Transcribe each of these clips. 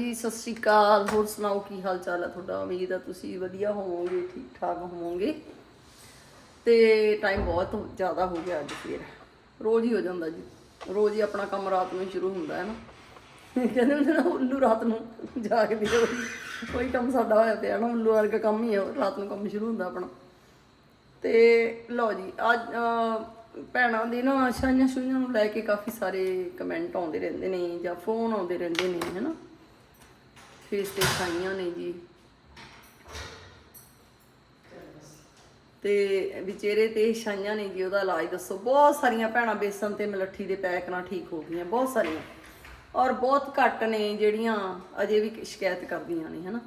ਜੀ, ਸਤਿ ਸ਼੍ਰੀ ਅਕਾਲ। ਹੋਰ ਸੁਣਾਓ, ਕੀ ਹਾਲ ਚਾਲ ਹੈ ਤੁਹਾਡਾ? ਉਮੀਦ ਆ ਤੁਸੀਂ ਵਧੀਆ ਹੋਵੋਗੇ ਠੀਕ ਠਾਕ ਹੋਵੋਗੇ। ਤੇ ਟਾਈਮ ਬਹੁਤ ਜ਼ਿਆਦਾ ਹੋ ਗਿਆ ਅੱਜ ਫੇਰ। ਰੋਜ਼ ਹੀ ਹੋ ਜਾਂਦਾ ਜੀ। ਰੋਜ਼ ਹੀ ਆਪਣਾ ਕੰਮ ਰਾਤ ਨੂੰ ਸ਼ੁਰੂ ਹੁੰਦਾ, ਹੈ ਨਾ? ਕਹਿੰਦੇ ਹੁੰਦੇ ਨਾ, ਉੱਲੂ ਰਾਤ ਨੂੰ ਜਾਗਦੀ ਹੈ ਕੋਈ ਕੰਮ ਸਾਡਾ ਹੋਇਆ ਪਿਆ ਨਾ, ਉੱਲੂ ਵਰਗਾ ਕੰਮ ਹੀ ਹੈ ਰਾਤ ਨੂੰ ਕੰਮ ਸ਼ੁਰੂ ਹੁੰਦਾ ਆਪਣਾ। ਤੇ ਲਓ ਜੀ, ਅੱਜ ਭੈਣਾਂ ਦੇ ਨਾ ਛਾਈਆਂ ਛੂਈਆਂ ਨੂੰ ਲੈ ਕੇ ਕਾਫੀ ਸਾਰੇ ਕਮੈਂਟ ਆਉਂਦੇ ਰਹਿੰਦੇ ਨੇ ਜਾਂ ਫੋਨ ਆਉਂਦੇ ਰਹਿੰਦੇ ਨੇ ਹੈਨਾ ਫੇਸ ਤੇ ਛਾਈਆਂ ਨੇ ਜੀ। ਤੇ ਵਿਚੇਰੇ ਤੇ ਛਾਈਆਂ ਨੇ ਜੀ ਉਹਦਾ ਇਲਾਜ ਦੱਸੋ। ਬਹੁਤ ਸਾਰੀਆਂ ਭੈਣਾਂ ਬੇਸਨ ਤੇ ਮਲੱਠੀ ਦੇ ਪੈਕ ਨਾਲ ਠੀਕ ਹੋ ਗਈਆਂ ਬਹੁਤ ਸਾਰੀਆਂ। ਔਰ ਬਹੁਤ ਘੱਟ ਨੇ ਜਿਹੜੀਆਂ ਅਜੇ ਵੀ ਸ਼ਿਕਾਇਤ ਕਰਦੀਆਂ ਨੇ ਹਨਾ।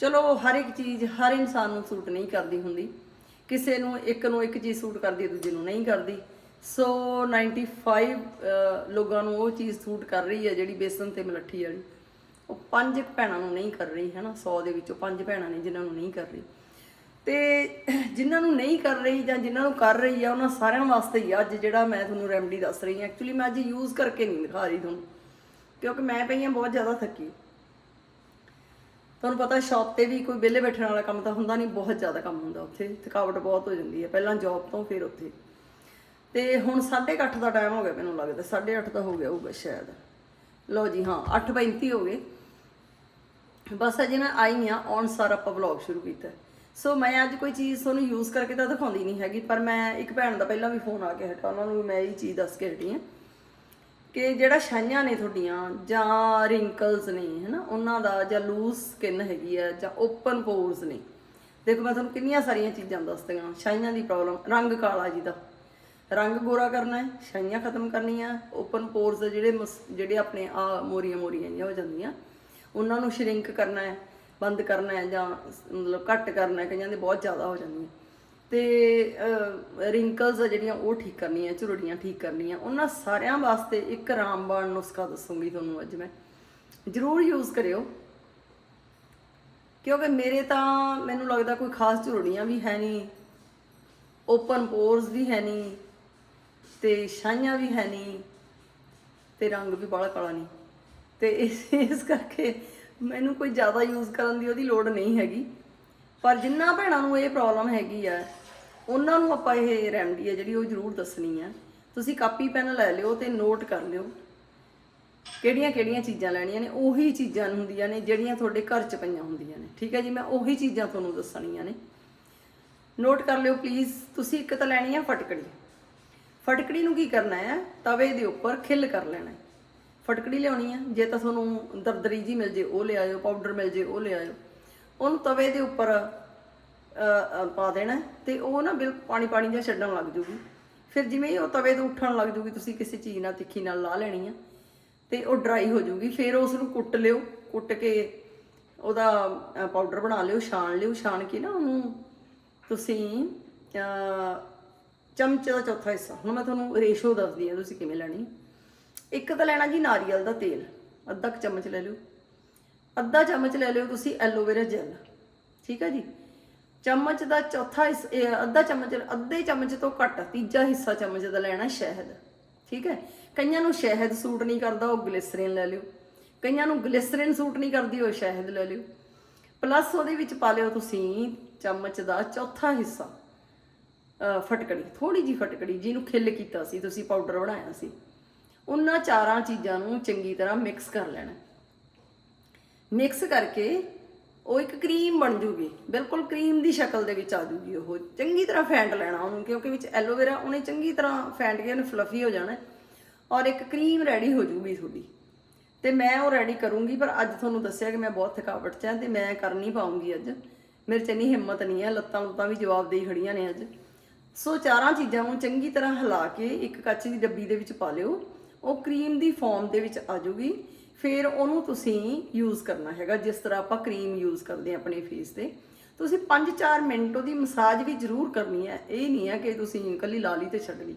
ਚਲੋ ਹਰ ਇੱਕ ਚੀਜ਼ ਹਰ ਇਨਸਾਨ ਨੂੰ ਸੂਟ ਨਹੀਂ ਕਰਦੀ ਹੁੰਦੀ। ਕਿਸੇ ਨੂੰ ਇੱਕ ਨੂੰ ਇੱਕ ਚੀਜ਼ ਸੂਟ ਕਰਦੀ ਹੈ ਦੂਜੇ ਨੂੰ ਨਹੀਂ ਕਰਦੀ। ਸੋ 95 ਅਹ, ਲੋਕਾਂ ਨੂੰ ਉਹ ਚੀਜ਼ ਸੂਟ ਕਰ ਰਹੀ ਹੈ ਜਿਹੜੀ ਬੇਸਨ ਤੇ ਮਲੱਠੀ ਵਾਲੀ। ਉਹ ਪੰਜ ਭੈਣਾਂ ਨੂੰ ਨਹੀਂ ਕਰ ਰਹੀ ਹੈ ਨਾ 100 ਦੇ ਵਿੱਚੋਂ ਪੰਜ ਭੈਣਾਂ ਨੇ ਜਿਨ੍ਹਾਂ ਨੂੰ ਨਹੀਂ ਕਰ ਰਹੀ। ਤੇ ਜਿਨ੍ਹਾਂ ਨੂੰ ਨਹੀਂ ਕਰ ਰਹੀ ਜਾਂ ਜਿਨ੍ਹਾਂ ਨੂੰ ਕਰ ਰਹੀ ਆ, ਉਹਨਾਂ ਸਾਰਿਆਂ ਵਾਸਤੇ ਹੀ ਆ। ਅੱਜ ਜਿਹੜਾ ਮੈਂ ਤੁਹਾਨੂੰ ਰੈਮਡੀ ਦੱਸ ਰਹੀ ਹਾਂ ਐਕਚੁਅਲੀ ਮੈਂ ਅੱਜ ਯੂਜ਼ ਕਰਕੇ ਨਹੀਂ ਦਿਖਾ ਰਹੀ ਤੁਹਾਨੂੰ, ਕਿਉਂਕਿ ਮੈਂ ਪਈ ਹਾਂ ਬਹੁਤ ਜ਼ਿਆਦਾ ਥੱਕੀ। ਤੁਹਾਨੂੰ ਪਤਾ ਸ਼ਾਪ ਤੇ ਵੀ ਕੋਈ ਵਿਹਲੇ ਬੈਠਣ ਵਾਲਾ ਕੰਮ ਤਾਂ ਹੁੰਦਾ ਨਹੀਂ, ਬਹੁਤ ਜ਼ਿਆਦਾ ਕੰਮ ਹੁੰਦਾ ਉੱਥੇ, ਥਕਾਵਟ ਬਹੁਤ ਹੋ ਜਾਂਦੀ ਹੈ, ਪਹਿਲਾਂ ਜੌਬ ਤੋਂ ਫਿਰ ਉੱਥੇ। ਤੇ ਹੁਣ 8:30 ਦਾ ਟਾਈਮ ਹੋ ਗਿਆ ਮੈਨੂੰ ਲੱਗਦਾ 8:30 ਦਾ ਹੋ ਗਿਆ ਹੋਊਗਾ ਸ਼ਾਇਦ। ਲਓ ਜੀ, ਹਾਂ 8:35 ਹੋ ਗਏ। ਬਸ ਅਜੇ ਮੈਂ ਆਈ ਆ ਔਨ ਸਾਰ ਆਪਾਂ ਵਲੌਗ ਸ਼ੁਰੂ ਕੀਤਾ। ਸੋ ਮੈਂ ਅੱਜ ਕੋਈ ਚੀਜ਼ ਤੁਹਾਨੂੰ ਯੂਜ਼ ਕਰਕੇ ਤਾਂ ਦਿਖਾਉਂਦੀ ਨਹੀਂ ਹੈਗੀ, ਪਰ ਮੈਂ ਇੱਕ ਭੈਣ ਦਾ ਪਹਿਲਾਂ ਵੀ ਫੋਨ ਆ ਕੇ ਹਟਾ ਉਹਨਾਂ ਨੂੰ ਵੀ ਮੈਂ ਇਹ ਚੀਜ਼ ਦੱਸ ਕੇ ਹਟੀ ਆ ਕਿ ਜਿਹੜਾ ਛਾਈਆਂ ਨੇ ਤੁਹਾਡੀਆਂ, ਜਾਂ ਰਿੰਕਲਸ ਨੇ, ਹਨਾ, ਉਹਨਾਂ ਦਾ ਜਾਂ ਲੂਜ਼ ਸਕਿਨ ਹੈਗੀ ਆ, ਜਾਂ ਓਪਨ ਪੋਰਸ ਨੇ। ਦੇਖੋ, ਮੈਂ ਤੁਹਾਨੂੰ ਕਿੰਨੀਆਂ ਸਾਰੀਆਂ ਚੀਜ਼ਾਂ ਦੱਸਦੀਆਂ ਛਾਈਆਂ ਦੀ ਪ੍ਰੋਬਲਮ ਰੰਗ ਕਾਲਾ ਜੀ ਦਾ ਰੰਗ ਗੋਰਾ ਕਰਨਾ ਹੈ ਛਾਈਆਂ ਖਤਮ ਕਰਨੀਆਂ ਓਪਨ ਪੋਰਸ ਜਿਹੜੇ ਮਸ- ਜਿਹੜੇ ਆਪਣੇ ਆ ਮੋਰੀਆਂ ਮੋਰੀਆਂ ਜਿਹੀਆਂ ਹੋ ਜਾਂਦੀਆਂ, ਉਹਨਾਂ ਨੂੰ ਸ਼ਰਿੰਕ ਕਰਨਾ ਹੈ, ਬੰਦ ਕਰਨਾ ਹੈ ਜਾਂ ਮਤਲਬ ਘੱਟ ਕਰਨਾ ਹੈ, ਕਈਆਂ ਦੇ ਬਹੁਤ ਜ਼ਿਆਦਾ ਹੋ ਜਾਂਦੀਆਂ। ਤੇ ਰਿੰਕਲਸ ਆ ਜਿਹੜੀਆਂ ਉਹ ਠੀਕ ਕਰਨੀਆਂ, ਝੁਰੜੀਆਂ ਠੀਕ ਕਰਨੀਆਂ, ਉਹਨਾਂ ਸਾਰਿਆਂ ਵਾਸਤੇ ਇੱਕ ਰਾਮਬਾਣ ਨੁਸਖਾ ਦੱਸੂਗੀ ਤੁਹਾਨੂੰ ਅੱਜ ਮੈਂ। ਜ਼ਰੂਰ ਯੂਜ਼ ਕਰਿਓ। ਕਿਉਂਕਿ ਮੇਰੇ ਤਾਂ ਮੈਨੂੰ ਲੱਗਦਾ ਕੋਈ ਖਾਸ ਝੁਰੜੀਆਂ ਵੀ ਹੈ ਨਹੀਂ ਓਪਨ ਪੋਰਸ ਵੀ ਹੈ ਨਹੀਂ ਤੇ ਛਾਈਆਂ ਵੀ ਹੈ ਨਹੀਂ ਤੇ ਰੰਗ ਵੀ ਬੜਾ ਕਾਲਾ ਨਹੀਂ। ਤੇ ਇਸ ਇਸ ਕਰਕੇ ਮੈਨੂੰ ਕੋਈ ਜ਼ਿਆਦਾ ਯੂਜ਼ ਕਰਨ ਦੀ ਉਹਦੀ ਲੋੜ ਨਹੀਂ ਹੈਗੀ। ਪਰ ਜਿੰਨਾ ਭੈਣਾਂ ਨੂੰ ਇਹ ਪ੍ਰੋਬਲਮ ਹੈਗੀ ਆ, ਉਹਨਾਂ ਨੂੰ ਆਪਾਂ ਇਹ ਰੈਮਡੀ ਹੈ ਜਿਹੜੀ ਉਹ ਜ਼ਰੂਰ ਦੱਸਣੀ ਆ। ਤੁਸੀਂ ਕਾਪੀ ਪੈਨ ਲੈ ਲਿਓ ਤੇ ਨੋਟ ਕਰ ਲਿਓ। ਕਿਹੜੀਆਂ ਕਿਹੜੀਆਂ ਚੀਜ਼ਾਂ ਲੈਣੀਆਂ ਨੇ, ਉਹੀ ਚੀਜ਼ਾਂ ਹੁੰਦੀਆਂ ਨੇ ਜਿਹੜੀਆਂ ਤੁਹਾਡੇ ਘਰ 'ਚ ਪਈਆਂ ਹੁੰਦੀਆਂ ਨੇ। ਠੀਕ ਹੈ ਜੀ, ਮੈਂ ਉਹੀ ਚੀਜ਼ਾਂ ਤੁਹਾਨੂੰ ਦੱਸਣੀਆਂ ਨੇ। ਨੋਟ ਕਰ ਲਿਓ ਪਲੀਜ਼ ਤੁਸੀਂ ਇੱਕ ਤਾਂ ਲੈਣੀ ਆ ਫਟਕੜੀ। ਫਟਕੜੀ ਨੂੰ ਕੀ ਕਰਨਾ ਹੈ? ਤਵੇ ਦੇ ਉੱਪਰ ਖਿੱਲ ਕਰ ਲੈਣਾ ਫਟਕੜੀ ਲਿਆਉਣੀ ਹੈ। ਜੇ ਤਾਂ ਤੁਹਾਨੂੰ ਦਰਦਰੀ ਜੀ ਮਿਲ ਜੇ, ਉਹ ਲਿਆਇਓ ਪਾਊਡਰ ਮਿਲ ਜੇ, ਉਹ ਲਿਆਇਓ ਉਹਨੂੰ ਤਵੇ ਦੇ ਉੱਪਰ ਪਾ ਦੇਣਾ ਹੈ ਤੇ ਉਹ ਨਾ ਬਿਲ, ਪਾਣੀ ਪਾਣੀ ਜਿਹਾ ਛੱਡਣ ਲੱਗ ਜੂਗੀ। ਫਿਰ ਜਿਵੇਂ ਹੀ ਉਹ ਤਵੇ ਤੋਂ ਉੱਠਣ ਲੱਗ ਜੂਗੀ, ਤੁਸੀਂ ਕਿਸੇ ਚੀਜ਼ ਨਾਲ, ਤਿੱਖੀ ਨਾਲ ਲਾ ਲੈਣੀ ਆ ਤੇ ਉਹ ਡਰਾਈ ਹੋ ਜੂਗੀ। ਫਿਰ ਉਸ ਨੂੰ ਕੁੱਟ ਲਿਓ। ਕੁੱਟ ਕੇ ਉਹਦਾ ਪਾਊਡਰ ਬਣਾ ਲਿਓ, ਛਾਣ ਲਿਓ। ਛਾਣ ਕੇ ਨਾ ਉਹਨੂੰ ਤੁਸੀਂ ਚਮਚੇ ਦਾ ਚੌਥਾ ਹਿੱਸਾ। ਹੁਣ ਮੈਂ ਤੁਹਾਨੂੰ ਰੇਸ਼ੋ ਦੱਸਦੀ ਹਾਂ, ਤੁਸੀਂ ਕਿਵੇਂ ਲੈਣੀ। ਇੱਕ ਤਾਂ ਲੈਣਾ ਜੀ ਨਾਰੀਅਲ ਦਾ ਤੇਲ। ਅੱਧਾ ਕੁ ਚਮਚ ਲੈ ਲਿਓ। ਅੱਧਾ ਚਮਚ ਲੈ ਲਿਓ ਤੁਸੀਂ ਐਲੋਵੇਰਾ ਜੈਲ। ਠੀਕ ਹੈ ਜੀ? ਚਮਚ ਦਾ ਚੌਥਾ ਹਿੱਸਾ ਅੱਧਾ ਚਮਚ, ਅੱਧੇ ਚਮਚ ਤੋਂ ਘੱਟ ਤੀਜਾ ਹਿੱਸਾ ਚਮਚ ਦਾ ਲੈਣਾ ਸ਼ਹਿਦ। ਠੀਕ ਹੈ? ਕਈਆਂ ਨੂੰ ਸ਼ਹਿਦ ਸੂਟ ਨਹੀਂ ਕਰਦਾ, ਉਹ ਗਲਿਸਰੀਨ ਲੈ ਲਿਓ। ਕਈਆਂ ਨੂੰ ਗਲਿਸਰੀਨ ਸੂਟ ਨਹੀਂ ਕਰਦੀ, ਉਹ ਸ਼ਹਿਦ ਲੈ ਲਿਓ। ਪਲੱਸ ਉਹਦੇ ਵਿੱਚ ਪਾ ਲਿਓ ਤੁਸੀਂ ਚਮਚ ਦਾ ਚੌਥਾ ਹਿੱਸਾ। ਫਟਕੜੀ ਥੋੜੀ ਜੀ ਫਟਕੜੀ ਜਿਹਨੂੰ ਖਿੱਲ ਕੀਤਾ ਸੀ, ਤੁਸੀਂ ਪਾਊਡਰ ਬਣਾਇਆ ਸੀ। ਉਹਨਾਂ ਚਾਰਾਂ ਚੀਜ਼ਾਂ ਨੂੰ ਚੰਗੀ ਤਰ੍ਹਾਂ ਮਿਕਸ ਕਰ ਲੈਣਾ। ਮਿਕਸ ਕਰਕੇ ਉਹ ਇੱਕ ਕਰੀਮ ਬਣ ਜੂਗੀ, ਬਿਲਕੁਲ ਕਰੀਮ ਦੀ ਸ਼ਕਲ ਦੇ ਵਿੱਚ ਆ ਜੂਗੀ ਉਹ। ਚੰਗੀ ਤਰ੍ਹਾਂ ਫੈਂਟ ਲੈਣਾ ਉਹਨੂੰ, ਕਿਉਂਕਿ ਵਿੱਚ ਐਲੋਵੇਰਾ ਉਹਨੇ ਚੰਗੀ ਤਰ੍ਹਾਂ ਫੈਂਟ ਕੇ ਉਹਨੇ ਫਲਫੀ ਹੋ ਜਾਣਾ। ਔਰ ਇੱਕ ਕਰੀਮ ਰੈਡੀ ਹੋ ਜੂਗੀ ਤੁਹਾਡੀ। ਤੇ ਮੈਂ ਉਹ ਰੈਡੀ ਕਰੂੰਗੀ, ਪਰ ਅੱਜ ਤੁਹਾਨੂੰ ਦੱਸਿਆ ਕਿ ਮੈਂ ਬਹੁਤ ਥਕਾਵਟ 'ਚ ਹਾਂ ਤੇ ਮੈਂ ਕਰ ਨਹੀਂ ਪਾਉਂਗੀ ਅੱਜ। ਮੇਰੇ 'ਚ ਇੰਨੀ ਹਿੰਮਤ ਨਹੀਂ ਹੈ ਲੱਤਾਂ ਲੁੱਤਾਂ ਵੀ ਜਵਾਬ ਦੇਈ ਖੜੀਆਂ ਨੇ ਅੱਜ। ਸੋ ਚਾਰਾਂ ਚੀਜ਼ਾਂ ਨੂੰ ਚੰਗੀ ਤਰ੍ਹਾਂ ਹਿਲਾ ਕੇ ਇੱਕ ਕੱਚ ਦੀ ਡੱਬੀ ਦੇ ਵਿੱਚ ਪਾ ਲਿਓ। ਉਹ ਕਰੀਮ ਦੀ ਫਾਰਮ ਦੇ ਵਿੱਚ ਆ ਜਾਊਗੀ। ਫਿਰ ਉਹਨੂੰ ਤੁਸੀਂ ਯੂਜ਼ ਕਰਨਾ ਹੈਗਾ, ਜਿਸ ਤਰ੍ਹਾਂ ਆਪਾਂ ਕਰੀਮ ਯੂਜ਼ ਕਰਦੇ ਹਾਂ ਆਪਣੇ ਫੇਸ ਤੇ। ਤੁਸੀਂ 5-4 ਮਿੰਟ ਉਹਦੀ ਮਸਾਜ ਵੀ ਜ਼ਰੂਰ ਕਰਨੀ ਹੈ। ਇਹ ਨਹੀਂ ਹੈ ਕਿ ਤੁਸੀਂ ਇਕੱਲੀ ਲਾ ਲਈ ਤੇ ਛੱਡ ਲਈ।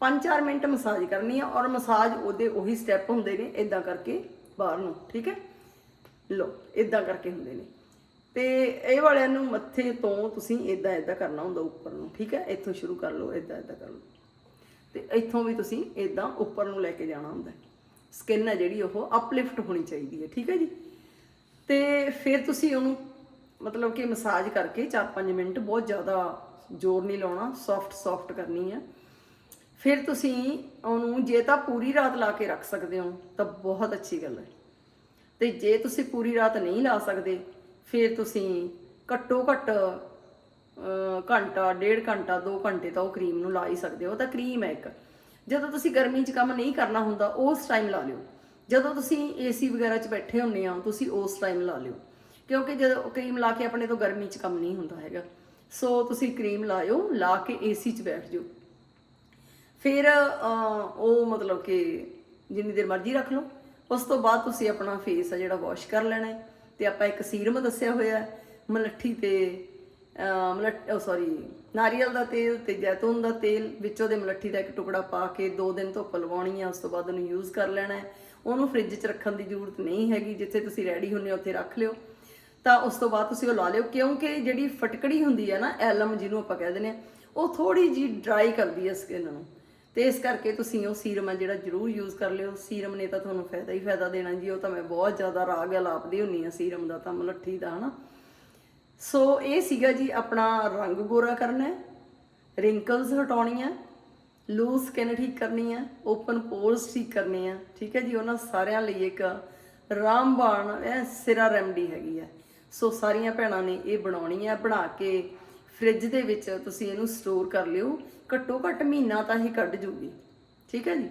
5-4 ਮਿੰਟ ਮਸਾਜ ਕਰਨੀ ਹੈ ਔਰ ਮਸਾਜ ਉਹਦੇ ਉਹੀ ਸਟੈਪ ਹੁੰਦੇ ਨੇ ਇਦਾਂ ਕਰਕੇ ਬਾਹਰ ਨੂੰ, ਠੀਕ ਹੈ? ਲੋ ਇਦਾਂ ਕਰਕੇ ਹੁੰਦੇ ਨੇ। ਤੇ ਇਹ ਵਾਲਿਆਂ ਨੂੰ ਮੱਥੇ ਤੋਂ ਤੁਸੀਂ ਇਦਾਂ ਇਦਾਂ ਕਰਨਾ ਹੁੰਦਾ ਉੱਪਰ ਨੂੰ, ਠੀਕ ਹੈ? ਇੱਥੋਂ ਸ਼ੁਰੂ ਕਰ ਲਓ ਇਦਾਂ ਇਦਾਂ ਕਰ ਲਓ। ਤੇ ਇੱਥੋਂ ਵੀ ਤੁਸੀਂ ਇਦਾਂ ਉੱਪਰ ਨੂੰ ਲੈ ਕੇ ਜਾਣਾ ਹੁੰਦਾ ਸਕਿਨ ਹੈ ਜਿਹੜੀ ਉਹ ਅਪਲਿਫਟ ਹੋਣੀ ਚਾਹੀਦੀ ਹੈ, ਠੀਕ ਹੈ ਜੀ? ਤੇ ਫਿਰ ਤੁਸੀਂ ਉਹਨੂੰ ਮਤਲਬ ਕਿ ਮਸਾਜ ਕਰਕੇ 4-5 ਮਿੰਟ ਬਹੁਤ ਜ਼ਿਆਦਾ ਜ਼ੋਰ ਨਹੀਂ ਲਾਉਣਾ ਸੌਫਟ ਸੌਫਟ ਕਰਨੀ ਹੈ। ਫਿਰ ਤੁਸੀਂ ਉਹਨੂੰ ਜੇ ਤਾਂ ਪੂਰੀ ਰਾਤ ਲਾ ਕੇ ਰੱਖ ਸਕਦੇ ਹੋ, ਤਾਂ ਬਹੁਤ ਅੱਛੀ ਗੱਲ ਹੈ। ਤੇ ਜੇ ਤੁਸੀਂ ਪੂਰੀ ਰਾਤ ਨਹੀਂ ਲਾ ਸਕਦੇ ਫਿਰ ਤੁਸੀਂ ਘੱਟੋ ਘੱਟ ਘੰਟਾ, ਡੇਢ ਘੰਟਾ 2 ਘੰਟੇ ਤਾਂ ਉਹ ਕਰੀਮ ਨੂੰ ਲਾ ਹੀ ਸਕਦੇ ਹੋ। ਤਾਂ ਕਰੀਮ ਹੈ ਇੱਕ। ਜਦੋਂ ਤੁਸੀਂ ਗਰਮੀ 'ਚ ਕੰਮ ਨਹੀਂ ਕਰਨਾ ਹੁੰਦਾ, ਉਸ ਟਾਈਮ ਲਾ ਲਿਓ। ਜਦੋਂ ਤੁਸੀਂ ਏਸੀ ਵਗੈਰਾ 'ਚ ਬੈਠੇ ਹੁੰਨੇ ਆ, ਤੁਸੀਂ ਉਸ ਟਾਈਮ ਲਾ ਲਿਓ। ਕਿਉਂਕਿ ਜਦੋਂ ਕਰੀਮ ਲਾ ਕੇ ਆਪਣੇ ਤੋਂ ਗਰਮੀ 'ਚ ਕੰਮ ਨਹੀਂ ਹੁੰਦਾ ਹੈਗਾ। ਸੋ ਤੁਸੀਂ ਕਰੀਮ ਲਾਇਓ, ਲਾ ਕੇ ਏਸੀ 'ਚ ਬੈਠ ਜਾਓ। ਫਿਰ ਉਹ ਮਤਲਬ ਕਿ ਜਿੰਨੀ ਦੇਰ ਮਰਜ਼ੀ ਰੱਖ ਲਓ। ਉਸ ਤੋਂ ਬਾਅਦ ਤੁਸੀਂ ਆਪਣਾ ਫੇਸ ਆ ਜਿਹੜਾ ਵਾਸ਼ ਕਰ ਲੈਣਾ ਹੈ। ਤੇ ਆਪਾਂ ਇੱਕ ਸੀਰਮ ਦੱਸਿਆ ਹੋਇਆ ਮਲੱਠੀ ਤੇ ਮਲੱਠ ਸੌਰੀ ਨਾਰੀਅਲ ਦਾ ਤੇਲ ਤੇ ਜੈਤੂਨ ਦਾ ਤੇਲ, ਵਿੱਚੋਂ ਦੇ ਮਲੱਠੀ ਦਾ ਇੱਕ ਟੁਕੜਾ ਪਾ ਕੇ 2 ਦਿਨ ਧੁੱਪ ਲਵਾਉਣੀ ਆ, ਉਸ ਤੋਂ ਬਾਅਦ ਉਹਨੂੰ ਯੂਜ਼ ਕਰ ਲੈਣਾ ਹੈ। ਉਹਨੂੰ ਫ੍ਰਿਜ 'ਚ ਰੱਖਣ ਦੀ ਜ਼ਰੂਰਤ ਨਹੀਂ ਹੈਗੀ, ਜਿੱਥੇ ਤੁਸੀਂ ਰੈਡੀ ਹੁੰਨੇ ਹੋ, ਉੱਥੇ ਰੱਖ ਲਿਓ। ਤਾਂ ਉਸ ਤੋਂ ਬਾਅਦ ਤੁਸੀਂ ਉਹ ਲਾ ਲਿਓ, ਕਿਉਂਕਿ ਜਿਹੜੀ ਫਟਕੜੀ ਹੁੰਦੀ ਹੈ ਨਾ, ਐਲਮ ਜਿਹਨੂੰ ਆਪਾਂ ਕਹਿ ਦਿੰਦੇ ਆ ਉਹ ਥੋੜੀ ਜੀ ਡਰਾਈ ਕਰਦੀ ਹੈ ਸਕਿਨ ਨੂੰ। ਤੇ ਇਸ ਕਰਕੇ ਤੁਸੀਂ ਉਹ ਸੀਰਮ ਹੈ ਜਿਹੜਾ ਜ਼ਰੂਰ ਯੂਜ਼ ਕਰ ਲਿਓ। ਸੀਰਮ ਨੇ ਤਾਂ ਤੁਹਾਨੂੰ ਫਾਇਦਾ ਹੀ ਫਾਇਦਾ ਦੇਣਾ ਜੀ। ਉਹ ਤਾਂ ਮੈਂ ਬਹੁਤ ਜ਼ਿਆਦਾ ਰਾਗ ਲਾਪਦੀ ਹੁੰਨੀ ਆ ਸੀਰਮ ਦਾ ਤਾਂ, ਮਲੱਠੀ ਦਾ, ਹਨਾ। ਸੋ ਇਹ ਸੀਗਾ ਜੀ ਆਪਣਾ ਰੰਗ ਗੋਰਾ ਕਰਨਾ ਹੈ। ਰਿੰਕਲਸ ਹਟਾਉਣੀਆਂ ਲੂਜ਼ ਸਕਿਨ ਠੀਕ ਕਰਨੀ ਹੈ। ਓਪਨ ਪੋਰਸ ਠੀਕ ਕਰਨੇ ਆ ਠੀਕ ਹੈ ਜੀ, ਉਹਨਾਂ ਸਾਰਿਆਂ ਲਈ ਇੱਕ ਰਾਮਬਾਣ, ਇਹ ਸਿਰਾ ਰੈਮਡੀ ਹੈਗੀ ਹੈ। ਸੋ ਸਾਰੀਆਂ ਭੈਣਾਂ ਨੇ ਇਹ ਬਣਾਉਣੀ ਹੈ। ਬਣਾ ਕੇ ਫ੍ਰਿਜ ਦੇ ਵਿੱਚ ਤੁਸੀਂ ਇਹਨੂੰ ਸਟੋਰ ਕਰ ਲਿਓ। ਘੱਟੋ ਘੱਟ ਮਹੀਨਾ ਤਾਂ ਹੀ ਕੱਢ ਜੂਗੀ। ਠੀਕ ਹੈ ਜੀ?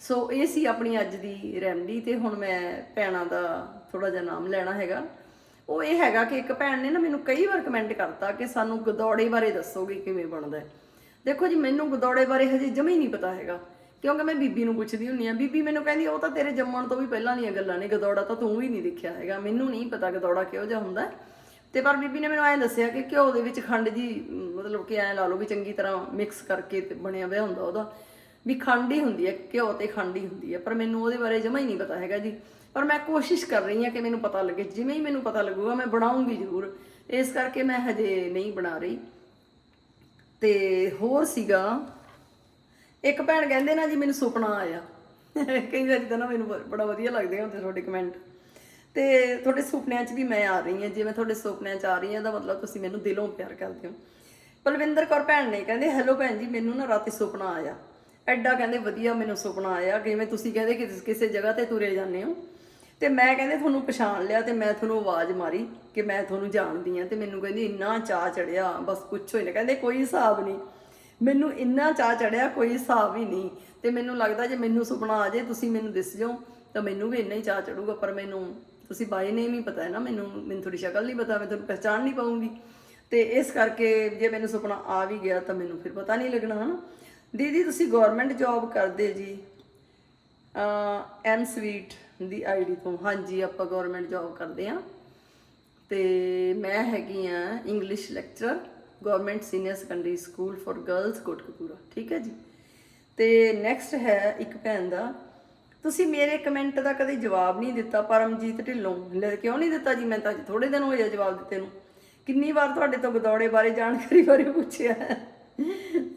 ਸੋ ਇਹ ਸੀ ਆਪਣੀ ਅੱਜ ਦੀ ਰੈਮਡੀ ਤੇ ਹੁਣ ਮੈਂ ਭੈਣਾਂ ਦਾ ਥੋੜਾ ਜਿਹਾ ਨਾਮ ਲੈਣਾ ਹੈਗਾ। ਉਹ ਇਹ ਹੈਗਾ ਕਿ ਇੱਕ ਭੈਣ ਨੇ ਨਾ ਮੈਨੂੰ ਕਈ ਵਾਰ ਕਮੈਂਟ ਕਰਤਾ ਕਿ ਸਾਨੂੰ ਗਦੌੜੇ ਬਾਰੇ ਦੱਸੋਗੇ ਕਿਵੇਂ ਬਣਦਾ ਦੇਖੋ ਜੀ, ਮੈਨੂੰ ਗਦੌੜੇ ਬਾਰੇ ਹਜੇ ਜਮੇ ਹੀ ਨਹੀਂ ਪਤਾ ਹੈਗਾ। ਕਿਉਂਕਿ ਮੈਂ ਬੀਬੀ ਨੂੰ ਪੁੱਛਦੀ ਹੁੰਨੀ ਆ ਬੀਬੀ ਮੈਨੂੰ ਕਹਿੰਦੀ, ਉਹ ਤਾਂ ਤੇਰੇ ਜੰਮਣ ਤੋਂ ਵੀ ਪਹਿਲਾਂ ਦੀਆਂ ਗੱਲਾਂ ਨੇ, ਗਦੌੜਾ ਤਾਂ ਤੂੰ ਵੀ ਨਹੀਂ ਦੇਖਿਆ ਹੈਗਾ। ਮੈਨੂੰ ਨਹੀਂ ਪਤਾ ਗਦੌੜਾ ਕਿਹੋ ਜਿਹਾ ਹੁੰਦਾ ਤੇ ਪਰ ਬੀਬੀ ਨੇ ਮੈਨੂੰ ਐਂ ਦੱਸਿਆ ਕਿ ਘਿਓ ਦੇ ਵਿੱਚ ਖੰਡ ਜੀ, ਮਤਲਬ ਕਿ ਐਂ ਲਾ ਲਓ ਵੀ ਚੰਗੀ ਤਰ੍ਹਾਂ ਮਿਕਸ ਕਰਕੇ ਬਣਿਆ ਹੋਇਆ ਹੁੰਦਾ ਉਹਦਾ। ਵੀ ਖੰਡ ਹੀ ਹੁੰਦੀ ਹੈ, ਘਿਓ ਤੇ ਖੰਡ ਹੀ ਹੁੰਦੀ ਹੈ, ਪਰ ਮੈਨੂੰ ਉਹਦੇ ਬਾਰੇ ਜਮਾ ਹੀ ਨਹੀਂ ਪਤਾ ਹੈਗਾ ਜੀ। ਪਰ ਮੈਂ ਕੋਸ਼ਿਸ਼ ਕਰ ਰਹੀ ਹਾਂ ਕਿ ਮੈਨੂੰ ਪਤਾ ਲੱਗੇ, ਜਿਵੇਂ ਹੀ ਮੈਨੂੰ ਪਤਾ ਲੱਗੂਗਾ ਮੈਂ ਬਣਾਉਂਗੀ ਜ਼ਰੂਰ। ਇਸ ਕਰਕੇ ਮੈਂ ਹਜੇ ਨਹੀਂ ਬਣਾ ਰਹੀ। ਤੇ ਹੋਰ ਸੀਗਾ, ਇੱਕ ਭੈਣ ਕਹਿੰਦੇ ਨਾ ਜੀ ਮੈਨੂੰ ਸੁਪਨਾ ਆਇਆ। ਕਈ ਵਾਰੀ ਤਾਂ ਨਾ ਮੈਨੂੰ ਬੜਾ ਵਧੀਆ ਲੱਗਦੇ ਹੁੰਦੇ ਤੁਹਾਡੇ ਕਮੈਂਟ ਤੇ ਤੁਹਾਡੇ ਸੁਪਨਿਆਂ 'ਚ ਵੀ ਮੈਂ ਆ ਰਹੀ ਹਾਂ ਜੇ ਮੈਂ ਤੁਹਾਡੇ ਸੁਪਨਿਆਂ 'ਚ ਆ ਰਹੀ ਹਾਂ ਦਾ ਮਤਲਬ ਤੁਸੀਂ ਮੈਨੂੰ ਦਿਲੋਂ ਪਿਆਰ ਕਰਦੇ ਹੋ। ਪਲਵਿੰਦਰ ਕੌਰ ਭੈਣ ਨੇ ਕਹਿੰਦੇ, ਹੈਲੋ ਭੈਣ ਜੀ, ਮੈਨੂੰ ਨਾ ਰਾਤੀ ਸੁਪਨਾ ਆਇਆ। ਐਡਾ ਕਹਿੰਦੇ ਵਧੀਆ ਮੈਨੂੰ ਸੁਪਨਾ ਆਇਆ, ਕਿਵੇਂ ਤੁਸੀਂ ਕਹਿੰਦੇ ਕਿ ਕਿਸੇ ਜਗ੍ਹਾ ਤੇ ਤੁਰੇ ਜਾਂਦੇ ਹੋ? ਤੇ ਮੈਂ ਕਹਿੰਦੇ, ਤੁਹਾਨੂੰ ਪਛਾਣ ਲਿਆ ਤੇ ਮੈਂ ਤੁਹਾਨੂੰ ਆਵਾਜ਼ ਮਾਰੀ ਕਿ ਮੈਂ ਤੁਹਾਨੂੰ ਜਾਣਦੀ ਆ ਤੇ ਮੈਨੂੰ ਕਹਿੰਦੀ, ਇੰਨਾ ਚਾਹ ਚੜਿਆ, ਬਸ ਪੁੱਛੋ ਹੀ ਨਾ। ਕਹਿੰਦੇ, ਕੋਈ ਹਿਸਾਬ ਨਹੀਂ। ਮੈਨੂੰ ਇੰਨਾ ਚਾਹ ਚੜਿਆ, ਕੋਈ ਹਿਸਾਬ ਹੀ ਨਹੀਂ। ਤੇ ਮੈਨੂੰ ਲੱਗਦਾ ਜੇ ਮੈਨੂੰ ਸੁਪਨਾ ਆ ਜੇ, ਤੁਸੀਂ ਮੈਨੂੰ ਦਿਸ ਜਾਓ, ਤਾਂ ਮੈਨੂੰ ਵੀ ਇੰਨਾ ਹੀ ਚਾਹ ਚੜੂਗਾ, ਪਰ ਮੈਨੂੰ ਤੁਸੀਂ ਬਾਈ ਨੇਮ ਹੀ ਪਤਾ ਹੈ ਨਾ, ਮੈਨੂੰ ਮੈਨੂੰ ਤੁਹਾਡੀ ਸ਼ਕਲ ਨਹੀਂ ਪਤਾ, ਮੈਂ ਤੁਹਾਨੂੰ ਪਹਿਚਾਣ ਨਹੀਂ ਪਾਉਂਗੀ। ਤੇ ਇਸ ਕਰਕੇ ਜੇ ਮੈਨੂੰ ਸੁਪਨਾ ਆ ਵੀ ਗਿਆ ਤਾਂ ਮੈਨੂੰ ਫਿਰ ਪਤਾ ਨਹੀਂ ਲੱਗਣਾ, ਹਨਾ? ਦੀਦੀ, ਤੁਸੀਂ ਗਵਰਨਮੈਂਟ ਜੌਬ ਕਰਦੇ ਜੀ। ਐਮ ਸਵੀਟ ਦੀ ਆਈਡੀ ਤੋਂ। ਹਾਂਜੀ, ਆਪਾਂ ਗਵਰਨਮੈਂਟ ਜੌਬ ਕਰਦੇ ਆ ਤੇ ਮੈਂ ਹੈਗੀ ਆ English lecturer government senior secondary school for girls Kotkapura. ਠੀਕ ਹੈ ਜੀ? ਤੇ ਨੈਕਸਟ ਹੈ ਇੱਕ ਭੈਣ ਦਾ ਤੁਸੀਂ ਮੇਰੇ ਕਮੈਂਟ ਦਾ ਕਦੇ ਜਵਾਬ ਨਹੀਂ ਦਿੱਤਾ, ਪਰਮਜੀਤ ਢਿੱਲੋਂ। ਲੈ ਕਿਉਂ ਨਹੀਂ ਦਿੱਤਾ ਜੀ? ਮੈਂ ਤਾਂ ਥੋੜੇ ਦਿਨ ਹੋਏ ਜਵਾਬ ਦਿੱਤੇ ਨੂੰ। ਕਿੰਨੀ ਵਾਰ ਤੁਹਾਡੇ ਤੋਂ ਗਦੌੜੇ ਬਾਰੇ ਜਾਣਕਾਰੀ ਬਾਰੇ ਪੁੱਛਿਆ?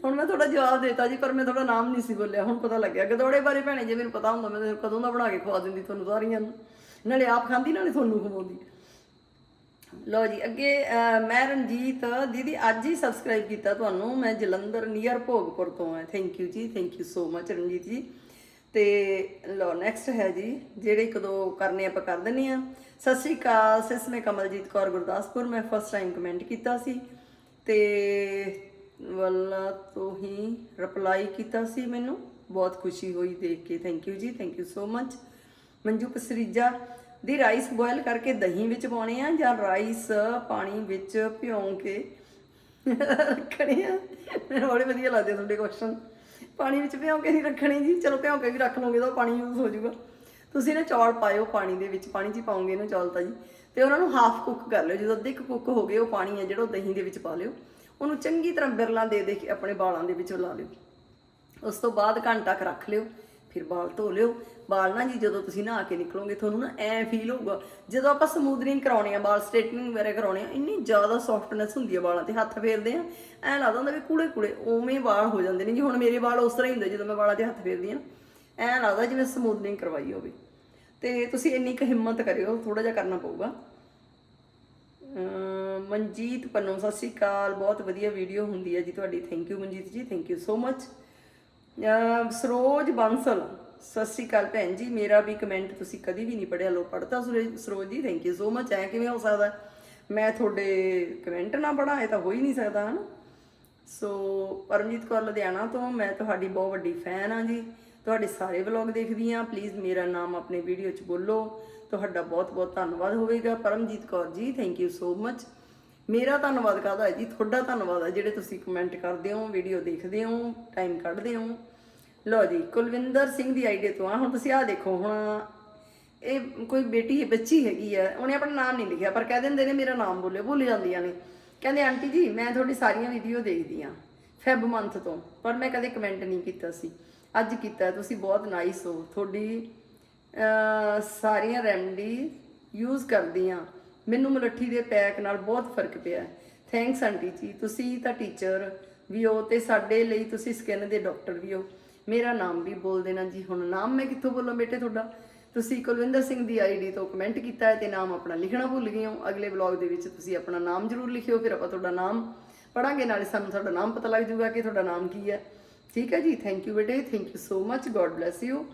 ਹੁਣ ਮੈਂ ਤੁਹਾਡਾ ਜਵਾਬ ਦਿੱਤਾ ਜੀ, ਪਰ ਮੈਂ ਤੁਹਾਡਾ ਨਾਮ ਨਹੀਂ ਸੀ ਬੋਲਿਆ। ਹੁਣ ਪਤਾ ਲੱਗਿਆ। ਗਦੌੜੇ ਬਾਰੇ ਭੈਣੇ, ਜੇ ਮੈਨੂੰ ਪਤਾ ਹੁੰਦਾ, ਮੈਂ ਤਾਂ ਕਦੋਂ ਦਾ ਬਣਾ ਕੇ ਖਵਾ ਦਿੰਦੀ ਤੁਹਾਨੂੰ ਸਾਰੀਆਂ ਨੂੰ। ਨਾਲੇ ਆਪ ਖਾਂਦੀ, ਨਾਲੇ ਤੁਹਾਨੂੰ ਖਵਾਉਂਦੀ। ਲੋ ਜੀ, ਅੱਗੇ ਮੈਂ ਰਣਜੀਤ, ਦੀਦੀ ਅੱਜ ਹੀ ਸਬਸਕ੍ਰਾਈਬ ਕੀਤਾ ਤੁਹਾਨੂੰ। ਮੈਂ ਜਲੰਧਰ ਨੀਅਰ ਭੋਗਪੁਰ ਤੋਂ ਹਾਂ। ਥੈਂਕ ਯੂ ਜੀ thank you so much Ranjit ji. ਤੇ ਲੋ ਨੈਕਸਟ ਹੈ ਜੀ, ਜਿਹੜੇ ਇੱਕ ਦੋ ਕਰਨੇ ਆਪਾਂ ਕਰ ਦਿੰਨੇ ਆ ਸਤਿ ਸ਼੍ਰੀ ਅਕਾਲ, ਸਿਸ ਮੈਂ ਕਮਲਜੀਤ ਕੌਰ, ਗੁਰਦਾਸਪੁਰ। ਮੈਂ ਫਸਟ ਟਾਈਮ ਕਮੈਂਟ ਕੀਤਾ ਸੀ ਤੇ ਵੱਲਾ ਤੋਂ ਹੀ ਰਿਪਲਾਈ ਕੀਤਾ ਸੀ ਮੈਨੂੰ। ਬਹੁਤ ਖੁਸ਼ੀ ਹੋਈ ਦੇਖ ਕੇ। ਥੈਂਕ ਯੂ ਜੀ thank you so much Manju Pasricha, the rice boil ਕਰਕੇ ਦਹੀਂ ਵਿੱਚ ਪਾਉਣੇ ਆ ਜਾਂ ਰਾਈਸ ਪਾਣੀ ਵਿੱਚ ਭਿਉਂ ਕੇ? ਰੱਖਣੇ ਆ। ਮੈਨੂੰ ਬੜੇ ਵਧੀਆ ਲੱਗਦੇ ਤੁਹਾਡੇ ਕੁਐਸਚਨ ਪਾਣੀ ਵਿੱਚ ਭਿਉਂ ਕੇ ਨਹੀਂ ਰੱਖਣੇ ਜੀ। ਚਲੋ ਭਿਉਂ ਕੇ ਵੀ ਰੱਖ ਲਓਗੇ ਤਾਂ ਪਾਣੀ ਯੂਜ਼ ਹੋ ਜਾਊਗਾ। ਤੁਸੀਂ ਨਾ ਚੌਲ ਪਾਇਓ ਪਾਣੀ ਦੇ ਵਿੱਚ, ਪਾਣੀ 'ਚ ਪਾਉਂਗੇ ਇਹਨੂੰ ਚੌਲ ਤਾਂ ਜੀ। ਤੇ ਉਹਨਾਂ ਨੂੰ ਹਾਫ ਕੁੱਕ ਕਰ ਲਿਓ, ਜਦੋਂ ਅੱਧੇ ਕੁੱਕ ਹੋ ਗਏ, ਉਹ ਪਾਣੀ ਹੈ ਜਿਹੜਾ ਉਹ ਦਹੀਂ ਦੇ ਵਿੱਚ ਪਾ ਲਿਓ। ਉਹਨੂੰ ਚੰਗੀ ਤਰ੍ਹਾਂ ਬਿਰਲਾਂ ਦੇ ਦੇ ਕੇ ਆਪਣੇ ਬਾਲਾਂ ਦੇ ਵਿੱਚ ਲਾ ਲਿਓ। ਉਸ ਤੋਂ ਬਾਅਦ ਘੰਟਾ ਕੁ ਰੱਖ ਲਿਓ, ਫਿਰ ਬਾਲ ਧੋ ਲਿਓ। ਵਾਲ ਨਾ ਜੀ, ਜਦੋਂ ਤੁਸੀਂ ਨਹਾ ਕੇ ਨਿਕਲੋਗੇ, ਤੁਹਾਨੂੰ ਨਾ ਐ ਫੀਲ ਹੋਊਗਾ, ਜਦੋਂ ਆਪਾਂ ਸਮੂਦਰਿੰਗ ਕਰਾਉਣੇ ਆ ਵਾਲ ਸਟ੍ਰੇਟਨਿੰਗ ਵਗੈਰਾ ਕਰਾਉਣੇ ਆ, ਇੰਨੀ ਜ਼ਿਆਦਾ ਸੌਫਟਨੈਸ ਹੁੰਦੀ ਆ ਵਾਲਾਂ ਤੇ ਹੱਥ ਫੇਰਦੇ ਆ। ਐ ਲੱਗਦਾ ਹੁੰਦਾ ਵੀ ਕੂੜੇ ਕੂੜੇ ਉਵੇਂ ਵਾਲ ਹੋ ਜਾਂਦੇ ਨੇ, ਜੀ ਹੁਣ ਮੇਰੇ ਵਾਲ ਉਸ ਤਰ੍ਹਾਂ ਹੀ ਹੁੰਦੇ, ਜਦੋਂ ਮੈਂ ਵਾਲਾਂ ਤੇ ਹੱਥ ਫੇਰਦੀ ਆ ਐ ਲੱਗਦਾ ਜਿਵੇਂ ਸਮੂਦਰਿੰਗ ਕਰਵਾਈ ਹੋਵੇ। ਤੇ ਤੁਸੀਂ ਇੰਨੀ ਕੁ ਹਿੰਮਤ ਕਰਿਓ ਥੋੜਾ ਜਿਹਾ ਕਰਨਾ ਪਊਗਾ। ਮਨਜੀਤ ਪੰਨੋ, ਸਤਿ ਸ਼੍ਰੀ ਅਕਾਲ, ਬਹੁਤ ਵਧੀਆ ਵੀਡੀਓ ਹੁੰਦੀ ਹੈ ਜੀ ਤੁਹਾਡੀ। Thank you Manjit ji thank you so much Saroj Bansal. ਸਤਿ ਸ਼੍ਰੀ ਅਕਾਲ ਭੈਣ ਜੀ, ਮੇਰਾ ਵੀ ਕਮੈਂਟ ਤੁਸੀਂ ਕਦੀ ਵੀ ਨਹੀਂ ਪੜਿਆ ਲੋ ਪੜਤਾ ਸਰੋਜ ਜੀ ਥੈਂਕ ਯੂ ਸੋ ਮਚ ਐ ਕਿਵੇਂ ਹੋ ਸਕਦਾ? ਮੈਂ ਤੁਹਾਡੇ ਕਮੈਂਟ ਨਾ ਪੜਾਂ ਇਹ ਤਾਂ ਹੋ ਹੀ ਨਹੀਂ ਸਕਦਾ, ਹਨ? ਸੋ ਪਰਮਜੀਤ ਕੌਰ ਲੁਧਿਆਣਾ ਤੋਂ, ਮੈਂ ਤੁਹਾਡੀ ਬਹੁਤ ਵੱਡੀ ਫੈਨ ਆ ਜੀ। ਤੁਹਾਡੇ ਸਾਰੇ ਵਲੌਗ ਦੇਖਦੀ ਆ ਪਲੀਜ਼ ਮੇਰਾ ਨਾਮ ਆਪਣੇ ਵੀਡੀਓ 'ਚ ਬੋਲੋ। ਤੁਹਾਡਾ ਬਹੁਤ ਬਹੁਤ ਧੰਨਵਾਦ ਹੋਵੇਗਾ। Paramjit Kaur ji thank you so much ਮੇਰਾ ਧੰਨਵਾਦ ਕਾਹਦਾ ਹੈ ਜੀ? ਤੁਹਾਡਾ ਧੰਨਵਾਦ ਹੈ ਜਿਹੜੇ ਤੁਸੀਂ ਕਮੈਂਟ ਕਰਦੇ ਹੋ ਵੀਡੀਓ ਦੇਖਦੇ ਹੋ ਟਾਈਮ ਕੱਢਦੇ ਹੋ। ਲਓ ਜੀ, ਕੁਲਵਿੰਦਰ ਸਿੰਘ ਦੀ ਆਈਡੀ ਤੋਂ ਆ। ਹੁਣ ਤੁਸੀਂ ਆਹ ਦੇਖੋ, ਹੁਣ ਇਹ ਕੋਈ ਬੇਟੀ ਬੱਚੀ ਹੈਗੀ ਆ ਉਹਨੇ ਆਪਣਾ ਨਾਮ ਨਹੀਂ ਲਿਖਿਆ, ਪਰ ਕਹਿ ਦਿੰਦੇ ਨੇ ਮੇਰਾ ਨਾਮ ਬੋਲਿਓ, ਭੁੱਲ ਜਾਂਦੀਆਂ ਨੇ। ਕਹਿੰਦੇ, ਆਂਟੀ ਜੀ, ਮੈਂ ਤੁਹਾਡੀ ਸਾਰੀਆਂ ਵੀਡੀਓ ਦੇਖਦੀ ਆ ਫੈਬ ਮੰਥ ਤੋਂ, ਪਰ ਮੈਂ ਕਦੇ ਕਮੈਂਟ ਨਹੀਂ ਕੀਤਾ ਸੀ। ਅੱਜ ਕੀਤਾ ਤੁਸੀਂ ਬਹੁਤ ਨਾਈਸ ਹੋ। ਤੁਹਾਡੀ ਸਾਰੀਆਂ ਰੈਮਡੀ ਯੂਜ਼ ਕਰਦੀ ਆ ਮੈਨੂੰ ਮਲੱਠੀ ਦੇ ਪੈਕ ਨਾਲ ਬਹੁਤ ਫ਼ਰਕ ਪਿਆ ਥੈਂਕਸ ਆਂਟੀ ਜੀ, ਤੁਸੀਂ ਤਾਂ ਟੀਚਰ ਵੀ ਹੋ ਤੇ ਸਾਡੇ ਲਈ ਤੁਸੀਂ ਸਕਿਨ ਦੇ ਡਾਕਟਰ ਵੀ ਹੋ। ਮੇਰਾ ਨਾਮ ਵੀ ਬੋਲ ਦੇਣਾ ਜੀ, ਹੁਣ ਨਾਮ ਮੈਂ ਕਿੱਥੋਂ ਬੋਲਾਂ ਬੇਟੇ ਤੁਹਾਡਾ? ਤੁਸੀਂ ਕੁਲਵਿੰਦਰ ਸਿੰਘ ਦੀ ਆਈਡੀ ਤੋਂ ਕਮੈਂਟ ਕੀਤਾ ਹੈ ਤੇ ਨਾਮ ਆਪਣਾ ਲਿਖਣਾ ਭੁੱਲ ਗਏ ਹੋ। ਅਗਲੇ ਵਲੌਗ ਦੇ ਵਿੱਚ ਤੁਸੀਂ ਆਪਣਾ ਨਾਮ ਜ਼ਰੂਰ ਲਿਖਿਓ, ਫਿਰ ਆਪਾਂ ਤੁਹਾਡਾ ਨਾਮ ਪੜਾਂਗੇ ਨਾਲੇ ਸਾਨੂੰ ਤੁਹਾਡਾ ਨਾਮ ਪਤਾ ਲੱਗ ਜਾਊਗਾ ਕਿ ਤੁਹਾਡਾ ਨਾਮ ਕੀ ਹੈ। ਠੀਕ ਹੈ ਜੀ? ਥੈਂਕ ਯੂ ਬੇਟੇ thank you so much god bless you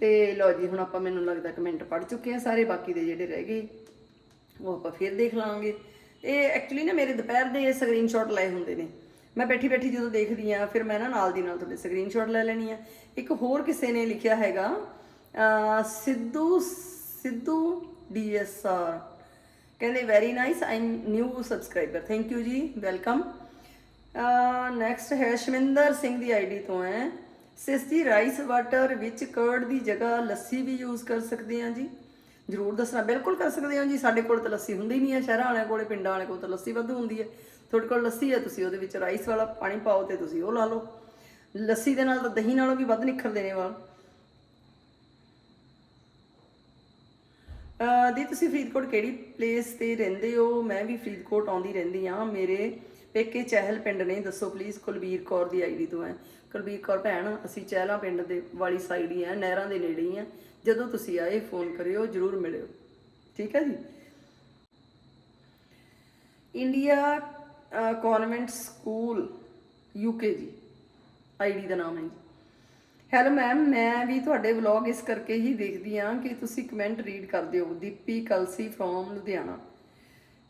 ਤੇ ਲਓ ਜੀ, ਹੁਣ ਆਪਾਂ ਮੈਨੂੰ ਲੱਗਦਾ ਕਮੈਂਟ ਪੜ ਚੁੱਕੇ ਆ ਸਾਰੇ, ਬਾਕੀ ਦੇ ਜਿਹੜੇ ਰਹਿ ਗਏ, ਉਹ ਆਪਾਂ ਫਿਰ ਦੇਖ ਲਾਂਗੇ। ਇਹ ਐਕਚੁਅਲੀ ਨਾ ਮੇਰੇ ਦੁਪਹਿਰ ਦੇ ਸਕਰੀਨਸ਼ਾਟ ਲਏ ਹੁੰਦੇ ਨੇ। ਮੈਂ ਬੈਠੀ ਬੈਠੀ ਜਦੋਂ ਦੇਖਦੀ ਆ ਫਿਰ ਮੈਂ ਨਾ ਨਾਲ ਦੀ ਨਾਲ ਤੁਹਾਡੇ ਸਕਰੀਨਸ਼ਾਟ ਲੈ ਲੈਣੀ ਆ। ਇੱਕ ਹੋਰ ਕਿਸੇ ਨੇ ਲਿਖਿਆ ਹੈਗਾ, ਅਹ, ਸਿੱਧੂ ਸਿੱਧੂ ਡੀਐਸਆਰ ਕਹਿੰਦੇ very nice I new subscriber thank you ਜੀ ਵੈਲਕਮ ਨੈਕਸਟ ਹੈ ਸ਼ਮਿੰਦਰ ਸਿੰਘ ਦੀ ਆਈਡੀ ਤੋਂ ਹੈ। ਸਿਸਟੀ ਰਾਈਸ ਵਾਟਰ ਵਿੱਚ ਕਰਡ ਦੀ ਜਗ੍ਹਾ ਲੱਸੀ ਵੀ ਯੂਜ਼ ਕਰ ਸਕਦੇ ਹਾਂ ਜੀ? ਜਰੂਰ ਦੱਸਣਾ, ਬਿਲਕੁਲ ਕਰ ਸਕਦੇ ਹਾਂ ਜੀ, ਸਾਡੇ ਕੋਲ ਤਾਂ ਲੱਸੀ ਹੁੰਦੀ ਨਹੀਂ ਹੈ, ਸ਼ਹਿਰਾਂ ਵਾਲਿਆਂ ਕੋਲੇ, ਪਿੰਡਾਂ ਵਾਲਿਆਂ ਕੋਲ ਤਾਂ ਲੱਸੀ ਵਾਧੂ ਹੁੰਦੀ ਹੈ। ਤੁਹਾਡੇ ਕੋਲ ਲੱਸੀ ਹੈ, ਤੁਸੀਂ ਉਹਦੇ ਵਿੱਚ ਰਾਈਸ ਵਾਲਾ ਪਾਣੀ ਪਾਓ ਤੇ ਤੁਸੀਂ ਉਹ ਲਾ ਲਓ। ਲੱਸੀ ਦੇ ਨਾਲ ਤਾਂ ਦਹੀਂ ਨਾਲੋਂ ਵੀ ਵੱਧ ਨਿਖਰਦੇ ਨੇ ਵਾਲ। ਅਹ ਦੀ ਤੁਸੀਂ ਫਰੀਦਕੋਟ ਕਿਹੜੀ ਪਲੇਸ ਤੇ ਰਹਿੰਦੇ ਹੋ? ਮੈਂ ਵੀ ਫਰੀਦਕੋਟ ਆਉਂਦੀ ਰਹਿੰਦੀ ਆ ਮੇਰੇ ਪੇਕੇ ਚਹਿਲ ਪਿੰਡ ਨੇ। ਦੱਸੋ ਪਲੀਜ਼ ਕੁਲਬੀਰ ਕੌਰ ਦੀ ਆਈਡੀ ਤੋਂ ਹੈ। ਕੁਲਬੀਰ ਕੌਰ, ਭੈਣ, ਅਸੀਂ ਚਹਿਲਾ ਪਿੰਡ ਦੇ ਵਾਲੀ ਸਾਈਡ ਹੀ ਆ ਨਹਿਰਾਂ ਦੇ ਨੇੜੇ ਹੀ ਆ ਜਦੋਂ ਤੁਸੀਂ ਆਏ ਫੋਨ ਕਰਿਓ, ਜਰੂਰ ਮਿਲਿਓ। ਠੀਕ ਹੈ ਜੀ? ਇੰਡੀਆ ਕਨਵੈਂਟ ਸਕੂਲ ਯੂਕੇ ਜੀ ਆਈਡੀ ਦਾ ਨਾਮ ਹੈ ਜੀ। ਹੈਲੋ ਮੈਮ ਮੈਂ ਵੀ ਤੁਹਾਡੇ ਵਲੌਗ ਇਸ ਕਰਕੇ ਹੀ ਦੇਖਦੀ ਆ ਕਿ ਤੁਸੀਂ ਕਮੈਂਟ ਰੀਡ ਕਰਦੇ ਹੋ। ਦੀਪੀ ਕਲਸੀ ਫਰੋਮ ਲੁਧਿਆਣਾ।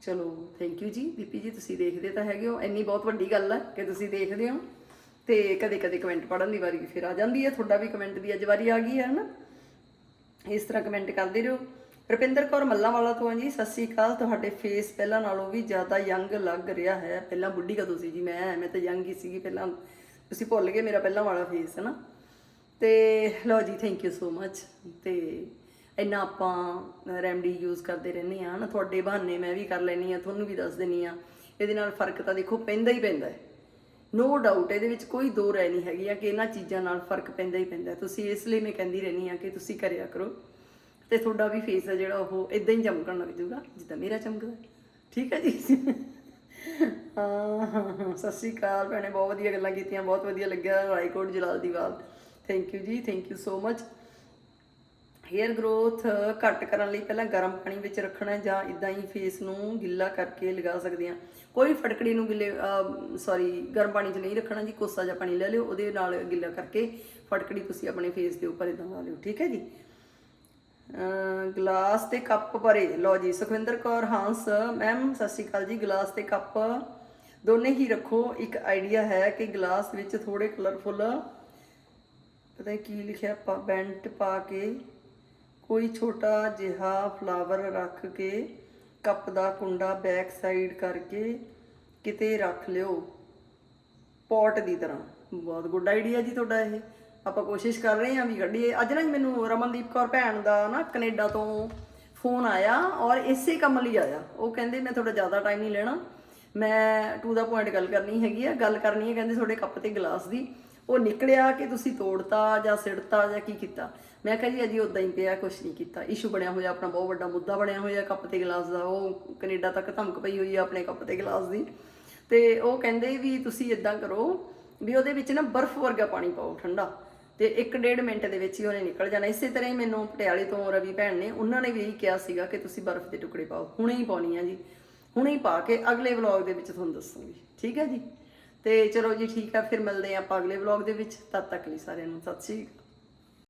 ਚਲੋ ਥੈਂਕ ਯੂ ਜੀ। ਦੀਪੀ ਜੀ, ਤੁਸੀਂ ਦੇਖਦੇ ਤਾਂ ਹੈਗੇ ਹੋ। ਇੰਨੀ ਬਹੁਤ ਵੱਡੀ ਗੱਲ ਹੈ ਕਿ ਤੁਸੀਂ ਦੇਖਦੇ ਹੋ। ਤੇ ਕਦੇ ਕਦੇ ਕਮੈਂਟ ਪੜਨ ਦੀ ਵਾਰੀ ਫਿਰ ਆ ਜਾਂਦੀ ਹੈ। ਤੁਹਾਡਾ ਵੀ ਕਮੈਂਟ ਦੀ ਅੱਜ ਵਾਰੀ ਆ ਗਈ ਹੈ ਨਾ ਇਸ ਤਰ੍ਹਾਂ ਕਮੈਂਟ ਕਰਦੇ ਰਹੋ। ਰੁਪਿੰਦਰ ਕੌਰ ਮੱਲਾ ਵਾਲਾ ਤੋਂ ਹਾਂ ਜੀ, ਸਤਿ ਸ਼੍ਰੀ ਅਕਾਲ। ਤੁਹਾਡੇ ਫੇਸ ਪਹਿਲਾਂ ਨਾਲੋਂ ਵੀ ਜ਼ਿਆਦਾ ਯੰਗ ਲੱਗ ਰਿਹਾ ਹੈ। ਪਹਿਲਾਂ ਬੁੱਢੀ ਕਦੋਂ ਸੀ ਜੀ? ਮੈਂ ਮੈਂ ਤਾਂ ਯੰਗ ਹੀ ਸੀਗੀ ਪਹਿਲਾਂ। ਤੁਸੀਂ ਭੁੱਲ ਗਏ ਮੇਰਾ ਪਹਿਲਾਂ ਵਾਲਾ ਫੇਸ ਹੈ ਨਾ ਤੇ ਲਓ ਜੀ ਥੈਂਕ ਯੂ ਸੋ ਮੱਚ ਤੇ ਇੰਨਾ ਆਪਾਂ ਰੈਮਡੀ ਯੂਜ਼ ਕਰਦੇ ਰਹਿੰਦੇ ਆ ਨਾ ਤੁਹਾਡੇ ਬਹਾਨੇ ਮੈਂ ਵੀ ਕਰ ਲੈਣੀ ਆ ਤੁਹਾਨੂੰ ਵੀ ਦੱਸ ਦਿੰਨੀ ਆ ਇਹਦੇ ਨਾਲ ਫ਼ਰਕ ਤਾਂ ਦੇਖੋ ਪੈਂਦਾ ਹੀ ਪੈਂਦਾ ਹੈ। ਨੋ ਡਾਊਟ ਇਹਦੇ ਵਿੱਚ ਕੋਈ ਦੋ ਰਾਏ ਨਹੀਂ ਹੈਗੀ ਆ ਕਿ ਇਹਨਾਂ ਚੀਜ਼ਾਂ ਨਾਲ ਫ਼ਰਕ ਪੈਂਦਾ ਹੀ ਪੈਂਦਾ ਤੁਸੀਂ ਇਸ ਲਈ ਮੈਂ ਕਹਿੰਦੀ ਰਹਿੰਦੀ ਆ ਕਿ ਤੁਸੀਂ ਕਰਿਆ ਕਰੋ। ਤੇ ਤੁਹਾਡਾ ਵੀ ਫੇਸ ਹੈ ਜਿਹੜਾ ਉਹ ਇਦਾਂ ਹੀ ਚਮਕਣ ਲੱਗ ਜਾਊਗਾ, ਜਿੱਦਾਂ ਮੇਰਾ ਚਮਕਦਾ ਠੀਕ ਹੈ ਜੀ? ਹਾਂ ਹਾਂ ਹਾਂ। ਸਤਿ ਸ਼੍ਰੀ ਅਕਾਲ ਭੈਣੇ, ਬਹੁਤ ਵਧੀਆ ਗੱਲਾਂ ਕੀਤੀਆਂ, ਬਹੁਤ ਵਧੀਆ ਲੱਗਿਆ। ਰਾਈਕੋਟ ਜਲਾਲ ਦੀ ਬਾਤ ਥੈਂਕ ਯੂ ਜੀ thank you so much hair growth ਘੱਟ ਕਰਨ ਲਈ ਪਹਿਲਾਂ ਗਰਮ ਪਾਣੀ ਵਿੱਚ ਰੱਖਣਾ ਜਾਂ ਇਦਾਂ ਹੀ ਫੇਸ ਨੂੰ ਗਿੱਲਾ ਕਰਕੇ ਲਗਾ ਸਕਦੇ ਹਾਂ। ਕੋਈ ਫਟਕੜੀ ਨੂੰ ਗਿੱਲੇ ਸੌਰੀ ਗਰਮ ਪਾਣੀ 'ਚ ਨਹੀਂ ਰੱਖਣਾ ਜੀ, ਕੋਸਾ ਜਿਹਾ ਪਾਣੀ ਲੈ ਲਿਓ, ਉਹਦੇ ਨਾਲ ਗਿੱਲਾ ਕਰਕੇ ਫਟਕੜੀ ਤੁਸੀਂ ਆਪਣੇ ਫੇਸ ਦੇ ਉੱਪਰ ਇਦਾਂ ਲਾ ਲਿਓ। ਠੀਕ ਹੈ ਜੀ? ਗਲਾਸ ਤੇ ਕੱਪ ਭਰੇ। ਲਓ ਜੀ, ਸੁਖਵਿੰਦਰ ਕੌਰ, ਹਾਂਸ ਮੈਮ ਸਤਿ ਸ਼੍ਰੀ ਅਕਾਲ ਜੀ। ਗਲਾਸ ਤੇ ਕੱਪ ਦੋਨੇ ਹੀ ਰੱਖੋ। ਇੱਕ ਆਈਡੀਆ ਹੈ ਕਿ ਗਲਾਸ ਵਿੱਚ ਥੋੜੇ ਕਲਰਫੁੱਲ ਪਤਾ ਕੀ ਲਿਖਿਆ ਪਾ ਬੈਂਟ ਪਾ ਕੇ ਕੋਈ ਛੋਟਾ ਜਿਹਾ ਫਲਾਵਰ ਰੱਖ ਕੇ ਕੱਪ ਦਾ ਕੁੰਡਾ ਬੈਕ ਸਾਈਡ ਕਰਕੇ ਕਿਤੇ ਰੱਖ ਲਿਓ। ਪੋਟ ਦੀ ਤਰ੍ਹਾਂ। ਬਹੁਤ ਗੁੱਡ ਆਈਡੀਆ ਜੀ ਤੁਹਾਡਾ ਇਹ। ਆਪਾਂ ਕੋਸ਼ਿਸ਼ ਕਰ ਰਹੇ ਹਾਂ ਵੀ ਕੱਢੀਏ ਅੱਜ ਨਾ ਮੈਨੂੰ ਰਮਨਦੀਪ ਕੌਰ ਭੈਣ ਦਾ ਨਾ ਕੈਨੇਡਾ ਤੋਂ ਫੋਨ ਆਇਆ ਔਰ ਇਸੇ ਕੰਮ ਲਈ ਆਇਆ। ਉਹ ਕਹਿੰਦੇ, ਮੈਂ ਤੁਹਾਡਾ ਜ਼ਿਆਦਾ ਟਾਈਮ ਨਹੀਂ ਲੈਣਾ। ਮੈਂ ਟੂ ਦਾ ਪੁਆਇੰਟ ਗੱਲ ਕਰਨੀ ਹੈਗੀ ਆ। ਗੱਲ ਕਰਨੀ ਹੈ, ਕਹਿੰਦੇ, ਤੁਹਾਡੇ ਕੱਪ ਤੇ ਗਲਾਸ ਦੀ। ਉਹ ਨਿਕਲਿਆ ਕਿ ਤੁਸੀਂ ਤੋੜਤਾ ਜਾਂ ਸਿੜਤਾ ਜਾਂ ਕੀ ਕੀਤਾ। ਮੈਂ ਕਿਹਾ ਜੀ, ਅਜੀ ਉਦਾਂ ਹੀ ਪਿਆ ਕੁਝ ਨਹੀਂ ਕੀਤਾ। ਇਸ਼ੂ ਬਣਿਆ ਹੋਇਆ, ਆਪਣਾ ਬਹੁਤ ਵੱਡਾ ਮੁੱਦਾ ਬਣਿਆ ਹੋਇਆ ਕੱਪ ਤੇ ਗਲਾਸ ਦਾ। ਉਹ ਕੈਨੇਡਾ ਤੱਕ ਧਮਕ ਪਈ ਹੋਈ ਆ ਆਪਣੇ ਕੱਪ ਤੇ ਗਲਾਸ ਦੀ। ਤੇ ਉਹ ਕਹਿੰਦੇ ਵੀ ਤੁਸੀਂ ਇਦਾਂ ਕਰੋ ਵੀ ਉਹਦੇ ਵਿੱਚ ਨਾ ਬਰਫ਼ ਵਰਗਾ ਪਾਣੀ ਪਾਓ, ਠੰਡਾ। ਤੇ 1.5 ਮਿੰਟ ਦੇ ਵਿੱਚ ਹੀ ਉਹਨੇ ਨਿਕਲ ਜਾਣਾ। ਇਸੇ ਤਰ੍ਹਾਂ ਹੀ ਮੈਨੂੰ ਪਟਿਆਲੇ ਤੋਂ ਰਵੀ ਭੈਣ ਨੇ ਉਹਨਾਂ ਨੇ ਵੀ ਇਹੀ ਕਿਹਾ ਸੀਗਾ ਕਿ ਤੁਸੀਂ ਬਰਫ਼ ਦੇ ਟੁਕੜੇ ਪਾਓ। ਹੁਣੇ ਹੀ ਪਾਉਣੀ ਆ ਜੀ। ਹੁਣੇ ਹੀ ਪਾ ਕੇ ਅਗਲੇ ਵਲੌਗ ਦੇ ਵਿੱਚ ਤੁਹਾਨੂੰ ਦੱਸੂਗੀ। ਠੀਕ ਹੈ ਜੀ? ਤੇ ਚਲੋ ਜੀ, ਠੀਕ ਆ। ਫਿਰ ਮਿਲਦੇ ਆ ਆਪਾਂ ਅਗਲੇ ਵਲੌਗ ਦੇ ਵਿੱਚ। ਤਦ ਤੱਕ ਲਈ ਸਾਰਿਆਂ ਨੂੰ ਸਤਿ ਸ਼੍ਰੀ ਅਕਾਲ।